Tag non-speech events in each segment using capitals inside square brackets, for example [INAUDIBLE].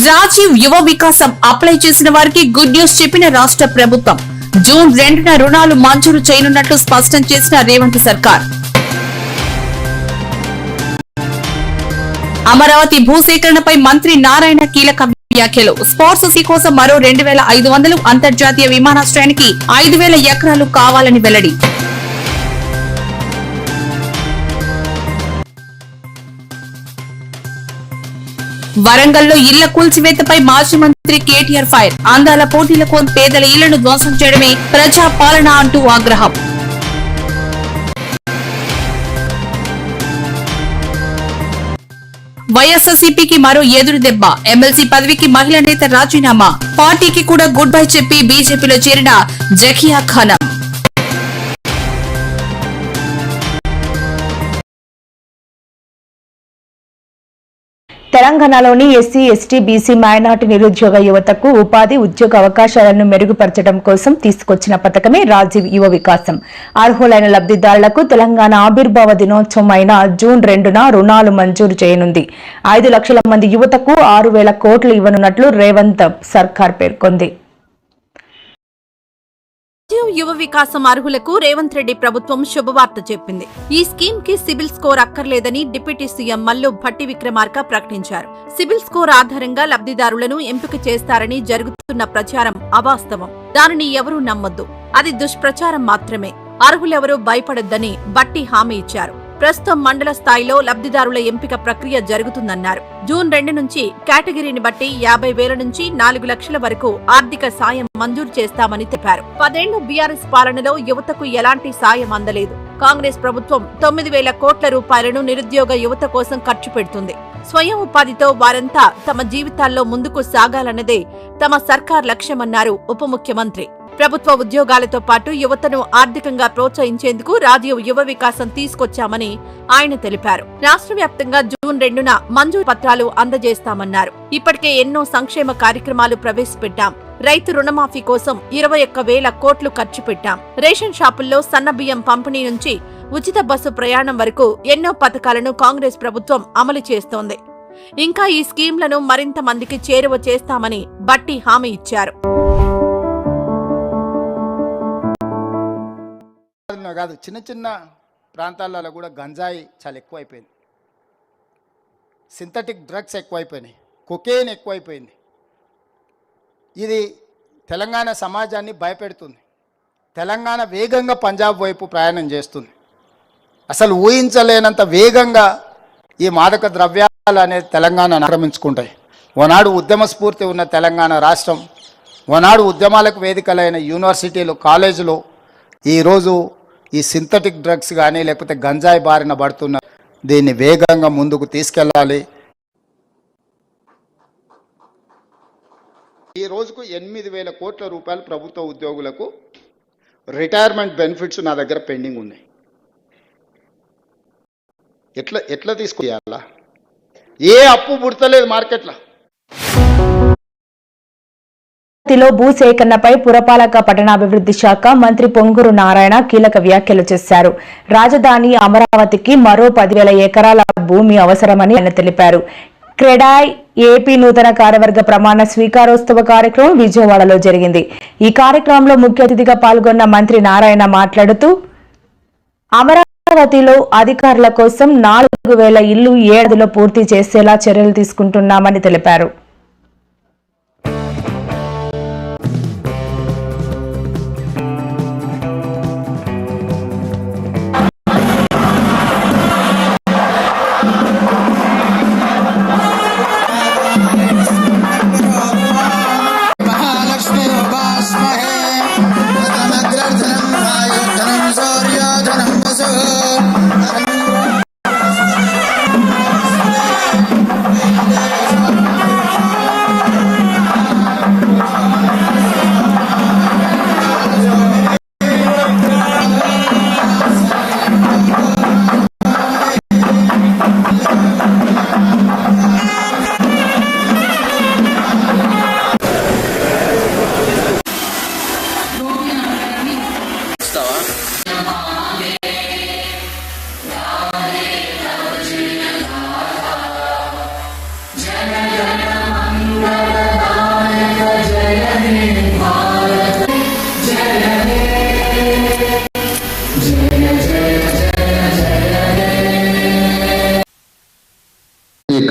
రాజీవ్ యువ వికాసం అప్లై చేసిన వారికి గుడ్ న్యూస్ చెప్పిన రాష్ట్ర ప్రభుత్వం. జూన్ రెండున రుణాలు మంజూరు చేయనున్నట్లు స్పష్టం చేసిన రేవంత్ సర్కార్. అమరావతి భూసేకరణపై మంత్రి నారాయణ కీలక వ్యాఖ్యలు. స్పోర్ట్స్ సి కోసం మరో రెండు వేల ఐదు వందలు అంతర్జాతీయ విమానాశ్రయానికి ఐదు వేల ఎకరాలు కావాలని వెల్లడి. వరంగల్లో ఇళ్ళ కూల్చివేతపై మాజీ మంత్రి కేటీఆర్ ఫైర్. అందాల పోటీలకు పేదల ఇళ్ళను ధ్వంసం చేయడమే ప్రజా పాలన అంటూ ఆగ్రహం. వైఎస్ఆర్సీపీకి మరో ఎదురు దెబ్బ. ఎమ్మెల్సీ పదవికి మహిళా నేత రాజీనామా. పార్టీకి కూడా గుడ్ బై చెప్పి బీజేపీలో చేరిన జకియా ఖానం. తెలంగాణలోని ఎస్సీ ఎస్టీ బీసీ మైనార్టీ నిరుద్యోగ యువతకు ఉపాధి ఉద్యోగ అవకాశాలను మెరుగుపరచడం కోసం తీసుకొచ్చిన పథకమే రాజీవ్ యువ వికాసం. అర్హులైన లబ్ధిదారులకు తెలంగాణ ఆవిర్భావ దినోత్సవం అయిన జూన్ రెండున రుణాలు మంజూరు చేయనుంది. ఐదు లక్షల మంది యువతకు ఆరు వేల కోట్లు ఇవ్వనున్నట్లు రేవంత్ సర్కార్ పేర్కొంది. నిత్యం యువ వికాసం అర్హులకు రేవంత్ రెడ్డి ప్రభుత్వం శుభవార్త చెప్పింది. ఈ స్కీమ్కి సిబిల్ స్కోర్ అక్కర్లేదని డిప్యూటీ సీఎం మల్లు భట్టి విక్రమార్క ప్రకటించారు. సిబిల్ స్కోర్ ఆధారంగా లబ్ధిదారులను ఎంపిక చేస్తారని జరుగుతున్న ప్రచారం అవాస్తవం. దానిని ఎవరూ నమ్మొద్దు. అది దుష్ప్రచారం మాత్రమే. అర్హులెవరూ భయపడొద్దని భట్టి హామీ ఇచ్చారు. ప్రస్తుతం మండల స్థాయిలో లబ్ధిదారుల ఎంపిక ప్రక్రియ జరుగుతుందన్నారు. జూన్ రెండు నుంచి కేటగిరీని బట్టి యాభై వేల నుంచి నాలుగు లక్షల వరకు ఆర్థిక సాయం మంజూరు చేస్తామని తెలిపారు. పదేళ్ళు బీఆర్ఎస్ పాలనలో యువతకు ఎలాంటి సాయం అందలేదు. కాంగ్రెస్ ప్రభుత్వం తొమ్మిది వేల కోట్ల రూపాయలను నిరుద్యోగ యువత కోసం ఖర్చు పెడుతుంది. స్వయం ఉపాధితో వారంతా తమ జీవితాల్లో ముందుకు సాగాలన్నదే తమ సర్కార్ లక్ష్యమన్నారు ఉప ముఖ్యమంత్రి. ప్రభుత్వ ఉద్యోగాలతో పాటు యువతను ఆర్థికంగా ప్రోత్సహించేందుకు రాజీవ్ యువ వికాసం తీసుకొచ్చామని ఆయన తెలిపారు. రాష్ట్ర వ్యాప్తంగా జూన్ రెండున మంజూరు పత్రాలు అందజేస్తామన్నారు. ఇప్పటికే ఎన్నో సంక్షేమ కార్యక్రమాలు ప్రవేశపెట్టాం. రైతు రుణమాఫీ కోసం ఇరవై ఒక్క వేల కోట్లు ఖర్చు పెట్టాం. రేషన్ షాపుల్లో సన్న బియ్యం పంపిణీ నుంచి ఉచిత బస్సు ప్రయాణం వరకు ఎన్నో పథకాలను కాంగ్రెస్ ప్రభుత్వం అమలు చేస్తోంది. ఇంకా ఈ స్కీంలను మరింత మందికి చేరువ చేస్తామని బట్టి హామీ ఇచ్చారు. ప్రాంతాల్లో కాదు చిన్న చిన్న ప్రాంతాలలో కూడా గంజాయి చాలా ఎక్కువైపోయింది. సింథటిక్ డ్రగ్స్ ఎక్కువైపోయినాయి కొకేన్ ఎక్కువైపోయింది. ఇది తెలంగాణ సమాజాన్ని భయపెడుతుంది. తెలంగాణ వేగంగా పంజాబ్ వైపు ప్రయాణం చేస్తుంది. అసలు ఊహించలేనంత వేగంగా ఈ మాదక ద్రవ్యాలు అనేది తెలంగాణను ఆక్రమించుకుంటాయి. ఓనాడు ఉద్యమ స్ఫూర్తి ఉన్న తెలంగాణ రాష్ట్రం ఓనాడు ఉద్యమాలకు వేదికలైన యూనివర్సిటీలు కాలేజీలు ఈరోజు ఈ సింథటిక్ డ్రగ్స్ కానీ లేకపోతే గంజాయి బారిన పడుతున్న దీన్ని వేగంగా ముందుకు తీసుకెళ్ళాలి. ఈ రోజుకు ఎనిమిది వేల కోట్ల రూపాయలు ప్రభుత్వ ఉద్యోగులకు రిటైర్మెంట్ బెనిఫిట్స్ నా దగ్గర పెండింగ్ ఉన్నాయి. ఎట్లా ఎట్లా తీసుకుయాలా ఏ అప్పు పుడతలేదు మార్కెట్లో. లో భూసేకరణపై పురపాలక పట్టణాభివృద్ధి శాఖ మంత్రి పొంగూరు నారాయణ కీలక వ్యాఖ్యలు చేశారు. రాజధాని అమరావతికి మరో పదివేల ఎకరాల భూమి అవసరమని ఆయన తెలిపారు. క్రెడాయ్ ఏపీ నూతన కార్యవర్గ ప్రమాణ స్వీకారోత్సవ కార్యక్రమం విజయవాడలో జరిగింది. ఈ కార్యక్రమంలో ముఖ్య అతిథిగా పాల్గొన్న మంత్రి నారాయణ మాట్లాడుతూ అమరావతిలో అధికారుల కోసం నాలుగు వేల ఇల్లు ఏడాదిలో పూర్తి చేసేలా చర్యలు తీసుకుంటున్నామని తెలిపారు.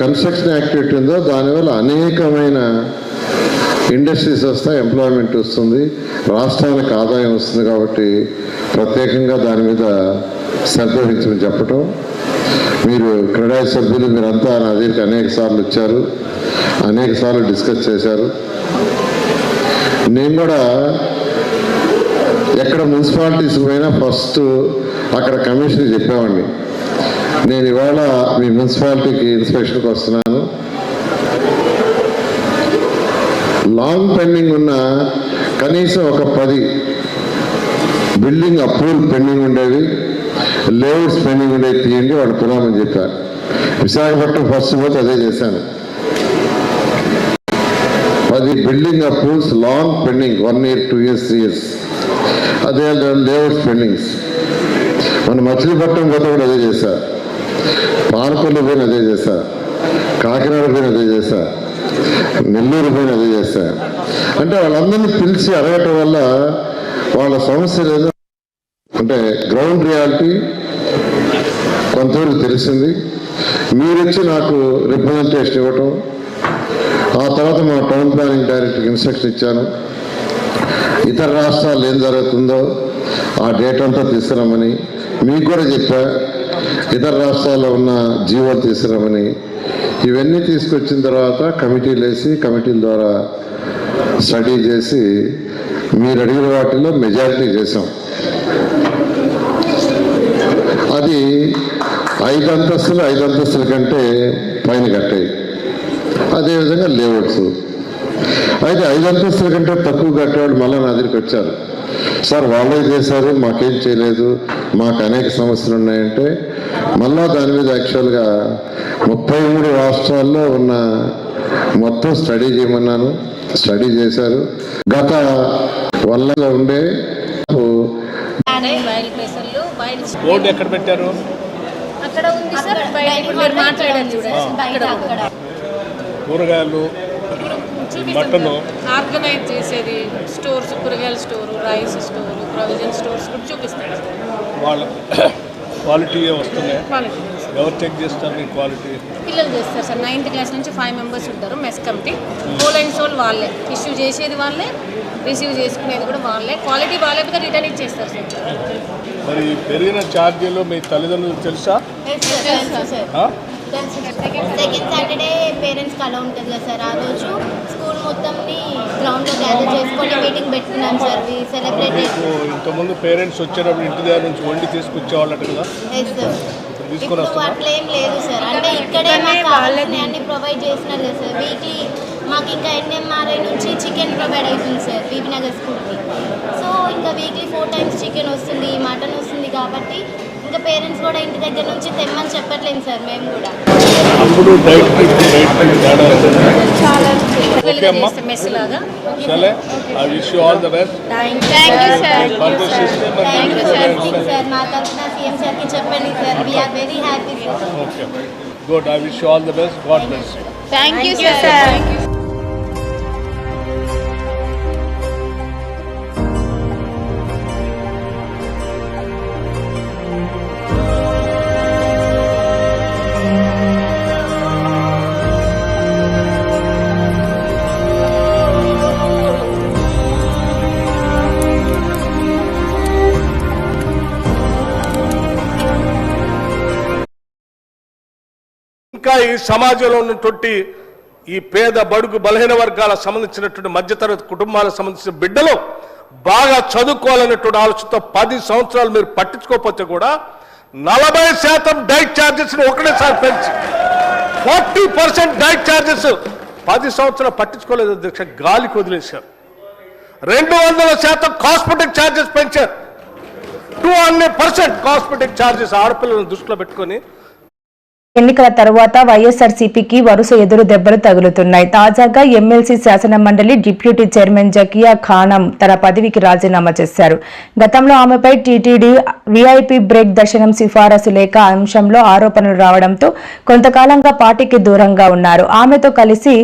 కన్స్ట్రక్షన్ యాక్టివిటీ ఉందో దానివల్ల అనేకమైన ఇండస్ట్రీస్ వస్తాయి ఎంప్లాయ్మెంట్ వస్తుంది రాష్ట్రానికి ఆదాయం వస్తుంది కాబట్టి ప్రత్యేకంగా దాని మీద సంతోషించమని చెప్పటం. మీరు క్రీడా సభ్యులు మీరంతా నా దగ్గరికి అనేక సార్లు వచ్చారు అనేక సార్లు డిస్కస్ చేశారు. నేను కూడా ఎక్కడ మున్సిపాలిటీస్ పోయినా ఫస్ట్ అక్కడ కమిషన్ చెప్పేవాడిని. నేను ఇవాళ మీ మున్సిపాలిటీకి ఇన్స్పెక్షన్కి వస్తున్నాను. లాంగ్ పెండింగ్ ఉన్న కనీసం ఒక పది బిల్డింగ్ అప్రూవల్ పెండింగ్ ఉండేవి. లేఅవుట్స్ పెండింగ్ ఉండేవి. తీయండి వాళ్ళు పునామని చెప్పారు. విశాఖపట్నం ఫస్ట్ పోతే అదే చేశాను. పది building approvals long pending one year two years three years అదే లేఅవుట్స్ పెండింగ్స్ మన మచిలీపట్నం పోతే కూడా అదే చేశారు. పాలకొండ పోయిన అదే చేస్తా. కాకినాడ పోయిన అదే చేస్తా. నెల్లూరు పోయిన అదే చేస్తా. అంటే వాళ్ళందరినీ పిలిచి అడగటం వల్ల వాళ్ళ సమస్యలు ఏదో అంటే గ్రౌండ్ రియాలిటీ కొంతవరకు తెలిసింది. మీరు వచ్చి నాకు రిప్రజెంటేషన్ ఇవ్వటం. ఆ తర్వాత మా టౌన్ ప్లానింగ్ డైరెక్టర్కి ఇన్స్ట్రక్షన్ ఇచ్చాను. ఇతర రాష్ట్రాలు ఏం జరుగుతుందో ఆ డేటా అంతా తీసుకురామని మీకు కూడా చెప్పా. ఇతర రాష్ట్రాల్లో ఉన్న జీవో తీసుకురామని ఇవన్నీ తీసుకొచ్చిన తర్వాత కమిటీలు వేసి కమిటీల ద్వారా స్టడీ చేసి మీరు అడిగిన వాటిలో మెజారిటీ చేసాం అది ఐదు అంతస్తులు ఐదు అంతస్తుల కంటే పైన కట్టాయి. అదేవిధంగా లేఅవుట్స్. అయితే ఐదు అంతస్తుల కంటే తక్కువ కట్టేవాళ్ళు మళ్ళీ నా దగ్గరికి వచ్చారు. సార్ వాళ్ళే చేశారు మాకేం చేయలేదు మాకు అనేక సమస్యలు ఉన్నాయంటే మళ్ళా దాని మీద యాక్చువల్గా ముప్పై మూడు రాష్ట్రాల్లో ఉన్న మొత్తం స్టడీ చేయమన్నాను స్టడీ చేశారు. గత వల్ల ఉండే బయలు పెసర్లు బయలు బోర్డు ఎక్కడ పెట్టారు? అక్కడ ఉంది సార్. బయట ఇప్పుడు మీరు మాట్లాడారు చూడండి. అక్కడ అక్కడ. కూరగాయలు మటను. ఆర్గనైజ్ చేసేది స్టోర్స్ కూరగాయల store rice store provision stores కూడా చూపిస్తాడు వాళ్ళ [COUGHS] క్వాలిటీ వస్తున్నాయి ఎవరు చెక్ చేస్తారు మీ క్వాలిటీ? పిల్లలు చేస్తారు సార్. నైన్త్ క్లాస్ నుంచి ఫైవ్ మెంబర్స్ ఉంటారు mess committee. Whole and soul వాళ్ళే. ఇష్యూ చేసేది వాళ్ళే రిసీవ్ చేసుకునేది కూడా వాళ్ళే. క్వాలిటీ బాగాలేకపోతే రిటర్న్ ఇచ్చేస్తారు సార్. మరి పెరిగిన ఛార్జీలు మీ తల్లిదండ్రులకు తెలుసా? ఆ? సెకండ్ సాటర్డే పేరెంట్స్కి అలా ఉంటుంది కదా సార్. ఆ రోజు మొత్తంని గ్రౌండ్లో గ్యాదర్ చేసుకొని మీటింగ్ పెట్టుకున్నాం సార్. మీకు ఇంతకుముందు పేరెంట్స్ వచ్చేటప్పుడు ఇంటి దగ్గర నుంచి వండి తీసుకొచ్చేవాళ్ళట కదా? ఎస్ సార్ ఇప్పుడు అట్లా ఏం లేదు సార్. అంటే ఇక్కడే మాకు కావాల్సినవి అన్ని ప్రొవైడ్ చేస్తున్నారు కదా సార్. వీక్లీ మాకు ఇంకా ఎన్ఎంఆర్ఐ నుంచి చికెన్ ప్రొవైడ్ అవుతుంది సార్ బీబీ నగర్ స్కూల్కి సో ఇంకా వీక్లీ ఫోర్ టైమ్స్ చికెన్ వస్తుంది మటన్ వస్తుంది కాబట్టి పేరెంట్స్ కూడా ఇంటి దగ్గర నుంచి తెమ్మని చెప్పట్లేదు సార్ మేము కూడా అప్పుడు I wish you all the best thank you sir further system thank you sir sir మా తరఫున సీఎం సార్కి చెప్పండి sir we are very happy sir okay good I wish you all the best God bless thank you sir ఇంకా ఈ సమాజంలో ఉన్నటువంటి ఈ పేద బడుగు బలహీన వర్గాలకు సంబంధించినటువంటి మధ్యతరగతి కుటుంబాలకు సంబంధించిన బిడ్డలు బాగా చదువుకోవాలనేటువంటి ఆలోచనతో పది సంవత్సరాలు మీరు పట్టించుకోకపోతే కూడా నలభై శాతం డైట్ ఛార్జెస్ ఒకటేసారి పెంచి ఫార్టీ పర్సెంట్ డైట్ ఛార్జెస్ పది సంవత్సరాలు పట్టించుకోలేదు అధ్యక్ష గాలికి వదిలేశారు. రెండు వందల శాతం కాస్మెటిక్ ఛార్జెస్ పెంచారు. Two hundred percent cosmetic charges ఆడపిల్లలను దృష్టిలో పెట్టుకొని ఎన్నికల తర్వాత వైఎస్ఆర్సీపీకి వరుస ఎదురు దెబ్బలు తగులుతున్నాయి. తాజాగా ఎమ్మెల్సీ శాసన మండలి డిప్యూటీ చైర్మన్ జకియా ఖానం తన పదవికి రాజీనామా చేశారు. గతంలో ఆమెపై టీటీడీ వీఐపీ బ్రేక్ దర్శనం సిఫారసు లేక అంశంలో ఆరోపణలు రావడంతో కొంతకాలంగా పార్టీకి దూరంగా ఉన్నారు. ఆమెతో కలిసి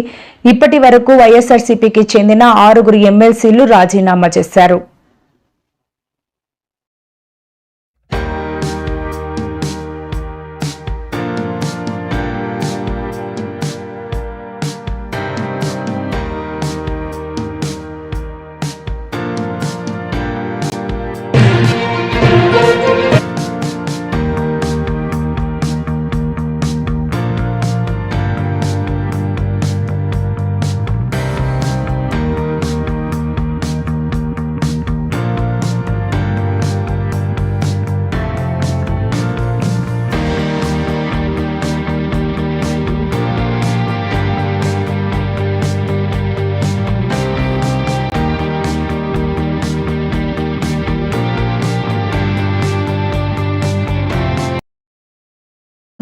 ఇప్పటి వరకు వైఎస్ఆర్సీపీకి చెందిన ఆరుగురు ఎమ్మెల్సీలు రాజీనామా చేశారు.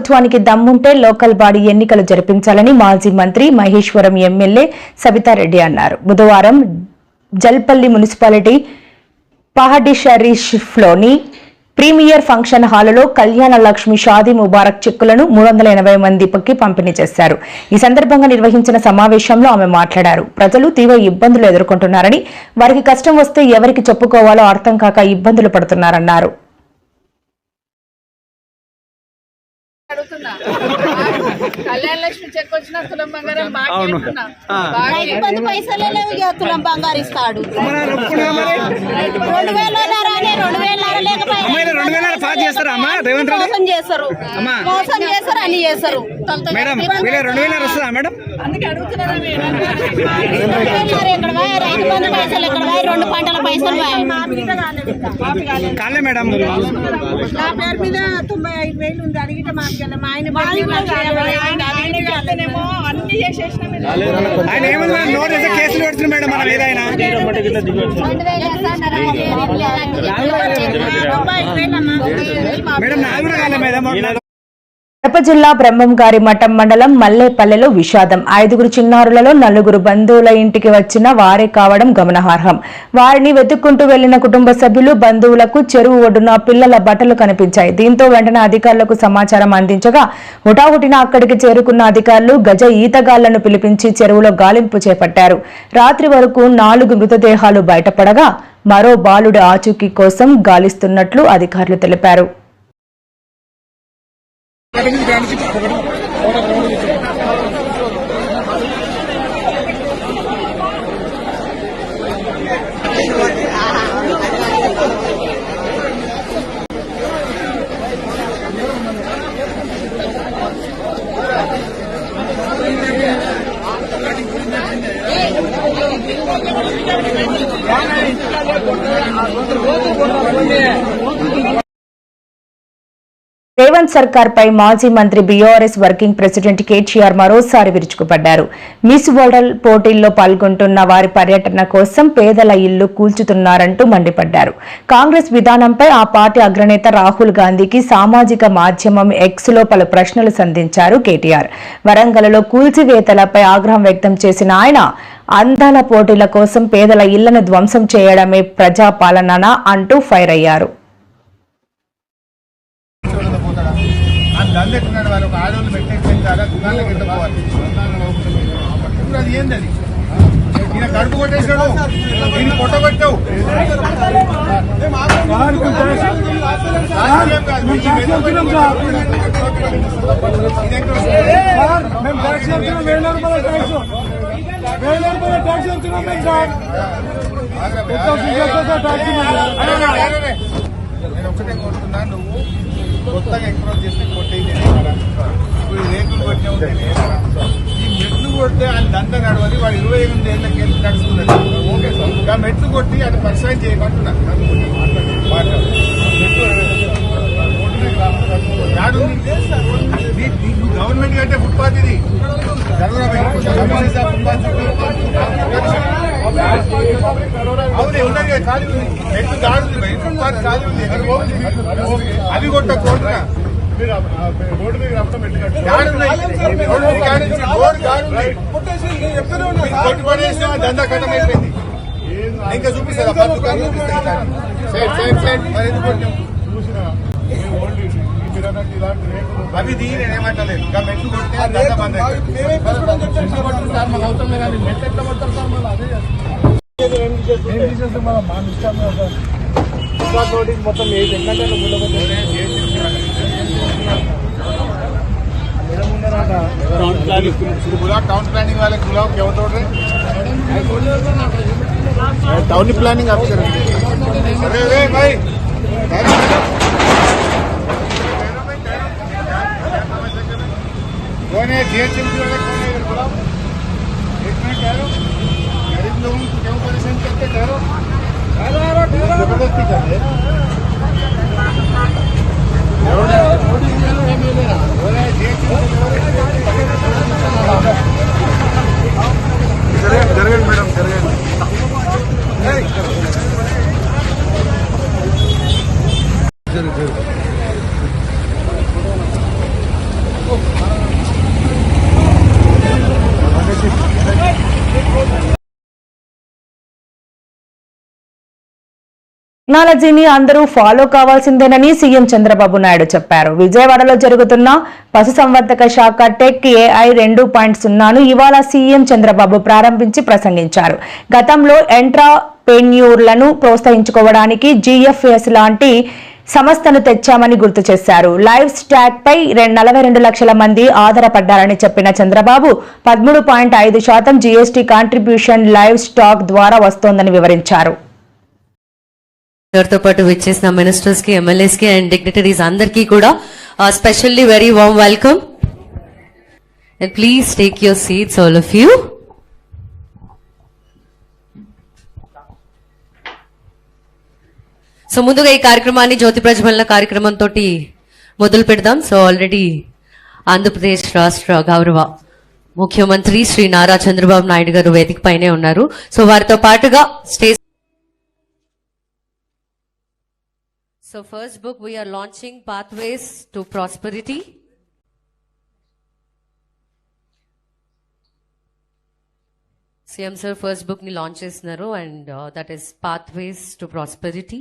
ప్రభుత్వానికి దమ్ముంటే లోకల్ బాడీ ఎన్నికలు జరిపించాలని మాజీ మంత్రి మహేశ్వరం ఎమ్మెల్యే సబితారెడ్డి అన్నారు. బుధవారం జల్పల్లి మున్సిపాలిటీ పహడి షరీఫ్లోని ప్రీమియర్ ఫంక్షన్ హాలులో కళ్యాణ లక్ష్మి షాదీ ముబారక్ చెక్కులను మూడు వందల ఎనభై మందికి పంపిణీ చేశారు. ఈ సందర్భంగా నిర్వహించిన సమావేశంలో ఆమె మాట్లాడారు. ప్రజలు తీవ్ర ఇబ్బందులు ఎదుర్కొంటున్నారని వారికి కష్టం వస్తే ఎవరికి చెప్పుకోవాలో అర్థం కాక ఇబ్బందులు పడుతున్నారన్నారు. కళ్యాణ లక్ష్మి చెక్ వచ్చిన తులం బంగారం బాగా అంటున్నా. బాగా పది పైసలే తులం బంగారు ఇస్తాడు. రెండు వేల రాని రెండు వేల రెండు వేల పాస్ చేస్తారా అమ్మా? రేవంత్ రెడ్డి? మోసం చేస్తారు. అమ్మా. మోసం చేస్తారు అని చేస్తారు. మేడం వీళ్ళ రెండు వేల వస్తుందా మేడం? అందుకే అడుగుతున్నారా మీరు? మరి ఎక్కడ పోయి రైతు బంధు పైసలు ఎక్కడ పోయి రెండు పంటల పైసలు పోయి కాలే మేడం. నా పేరు మీద తొంభై ఐదు వేలు ఉంది అడిగితే మాకు మా ఆయన అన్ని చేసేసిన ఏమన్నా మేడం నోట్ చేస్తే కేసులు పెడుతుంది మేడం మన ఏదైనా మేడం నాది కూడా కాలే మేడం కడప జిల్లా బ్రహ్మంగారి మఠం మండలం మల్లేపల్లెలో విషాదం. ఐదుగురు చిన్నారులలో నలుగురు బంధువుల ఇంటికి వచ్చిన వారే కావడం గమనార్హం. వారిని వెతుక్కుంటూ వెళ్ళిన కుటుంబ సభ్యులు బంధువులకు చెరువు ఒడ్డున పిల్లల బట్టలు కనిపించాయి. దీంతో వెంటనే అధికారులకు సమాచారం అందించగా హుటాహుటిన అక్కడికి చేరుకున్న అధికారులు గజ ఈతగాళ్ళను పిలిపించి చెరువులో గాలింపు చేపట్టారు. రాత్రి వరకు నాలుగు మృతదేహాలు బయటపడగా మరో బాలుడి ఆచూకీ కోసం గాలిస్తున్నట్లు అధికారులు తెలిపారు. അല്ലെങ്കിൽ ഗ്രാൻഡ് ചിപ്പ് അപകടം അവിടെ ഗ്രൗണ്ട് വെച്ചു సర్కార్ పై మాజీ మంత్రి బీఆర్ఎస్ వర్కింగ్ ప్రెసిడెంట్ కేటీఆర్ మరోసారి విరుచుకుపడ్డారు. మిస్ వరల్డ్ పోటీల్లో పాల్గొంటున్న వారి పర్యటన కోసం పేదల ఇల్లు కూల్చుతున్నారంటూ మండిపడ్డారు. కాంగ్రెస్ విధానంపై ఆ పార్టీ అగ్రనేత రాహుల్ గాంధీకి సామాజిక మాధ్యమం ఎక్స్లో పలు ప్రశ్నలు సంధించారు కేటీఆర్. వరంగల్లో కూల్చివేతలపై ఆగ్రహం వ్యక్తం చేసిన ఆయన అందాల పోటీల కోసం పేదల ఇళ్ళను ధ్వంసం చేయడమే ప్రజాపాలననా అంటూ ఫైర్ అయ్యారు. ఆ దండెట్టున్నాడు వాళ్ళు ఒక ఆడవాళ్ళు పెట్టేసి చాలా దుకాణాలకు ఎంత పోవాలి. ఇప్పుడు అది ఏంది అది? ఈయన కడుపు కొట్టేసాడు ఈయన కొట్టగొట్టావు? నేను ఒకటే కోరుతున్నా నువ్వు కొత్తగా ఎంక్రోచ్ చేస్తే కొట్టేది ఇప్పుడు ఈ రేకులు నేనేమరా ఈ మెట్లు కొడితే ఆయన దండ నడవని వాడు ఇరవై ఎనిమిది ఏళ్ళకి వెళ్ళి నడుస్తున్నాడు. Okay sir. ఇంకా మెట్లు కొట్టి అది పరిచయం చేయమంటున్నా. మాట్లాడు మెట్లు యాడుంది? నీ- నీ- నువ్వు గవర్నమెంట్ కంటే ఫుట్పాత్ ఇది అవును ఉన్నది కదా, ఖాళీ ఉంది మెట్లు ఖాళీ ఉంది బయట ఫుట్పాత్ ఖాళీ ఉంది అవి కొట్ట కోరుతున్నా మీరు ఆ- ఆ రోడ్డు మీద రక్తం పెట్టి కట్టారు. రోడ్డు మీద కానించి రోడ్డు కానుంది. మీరు కొట్టి పడేసిన దందా కట్టం అయిపోయింది ఇంకా చూపిస్తారా పది దుకాణాలు చూపిస్తా ఇంకా. సైడ్ సైడ్ సైడ్ మరి ఎందుకు కొట్టాం? చూసినా మీరు ఓన్లీ మీరు అన్నట్టు ఇలాంటి రేకులు అవి దిగి నేను ఏమంటలేదు ఇంకా మెట్లు కొడితే ఆ దందా బంద్ అయిపోయింది. నోటీస్ మొత్తం ఏ ఎక్కడ टाउन प्लानिंग वाले बुलाओ क्या होता है टाउन प्लानिंग ऑफिसर अरे अरे भाई कौन है जीएचएमसी वाले कौन है इधर बुलाओ एक मिनट ठहरो गरीब लोगों को क्यों परेशान करते ठहरो जबरदस्ती कर रहे టెక్నాలజీని అందరూ ఫాలో కావాల్సిందేనని సీఎం చంద్రబాబు నాయుడు చెప్పారు. విజయవాడలో జరుగుతున్న పశుసంవర్ధక శాఖ టెక్ ఏఐ రెండు పాయింట్ సున్నాను ఇవాళ సీఎం చంద్రబాబు ప్రారంభించి ప్రసంగించారు. గతంలో ఎంట్రాపెన్యూర్లను ప్రోత్సహించుకోవడానికి జీఎఫ్ఎస్ లాంటి సంస్థను తెచ్చామని గుర్తు చేశారు. లైవ్ స్టాక్ పై నలభై రెండు లక్షల మంది ఆధారపడ్డారని చెప్పిన చంద్రబాబు పదమూడు పాయింట్ ఐదు శాతం జీఎస్టీ కాంట్రిబ్యూషన్ లైవ్ స్టాక్ ద్వారా వస్తోందని వివరించారు. ఎవరితో పాటు విచ్చేసిన మినిస్టర్స్కి ఎమ్మెల్యేస్కి అండ్ డిగ్నిటరీస్ అందరికీ కూడా specially very warm welcome and please take your seats all of you so ముందుగా ఈ కార్యక్రమాన్ని జ్యోతి ప్రజ్వలన కార్యక్రమంతో మొదలు పెడదాం. సో ఆల్రెడీ ఆంధ్రప్రదేశ్ రాష్ట్ర గౌరవ ముఖ్యమంత్రి శ్రీ నారా చంద్రబాబు నాయుడు గారు వేదిక పైనే ఉన్నారు. సో వారితో పాటుగా stage So first book we are launching Pathways to Prosperity. CM sir first book ని లాంచ్ చేస్తున్నారు and that is pathways to prosperity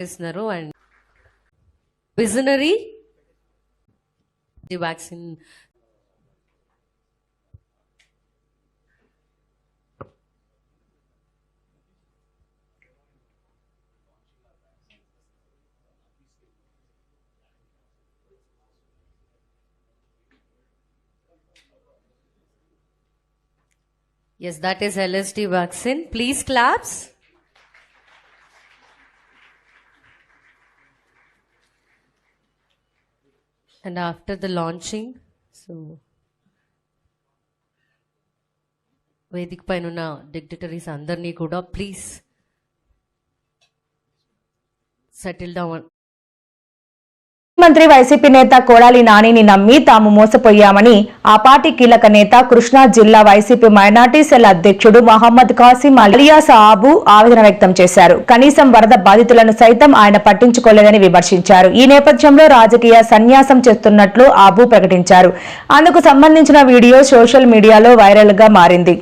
చేస్తున్నారు and visionary the vaccine Yes, that is LSD vaccine. Please claps. And after the launching, so వేదిక పైన ఉన్న dignitaries అందరినీ కూడా please settle down మంత్రి YCP నేత కొడాలి నానిని నమ్మి తాము మోసపోయామని ఆ పార్టీ కీలక నేత కృష్ణా జిల్లా వైసీపీ మైనార్టీ సెల్ అధ్యక్షుడు మహమ్మద్ కాసిం అలియా సాబు ఆవేదన వ్యక్తం చేశారు. కనీసం వరద బాధితులను సైతం ఆయన పట్టించుకోలేదని విమర్శించారు. ఈ నేపథ్యంలో రాజకీయ సన్యాసం చేస్తున్నట్లు ఆబు ప్రకటించారు. అందుకు సంబంధించిన వీడియో సోషల్ మీడియాలో వైరల్గా మారింది.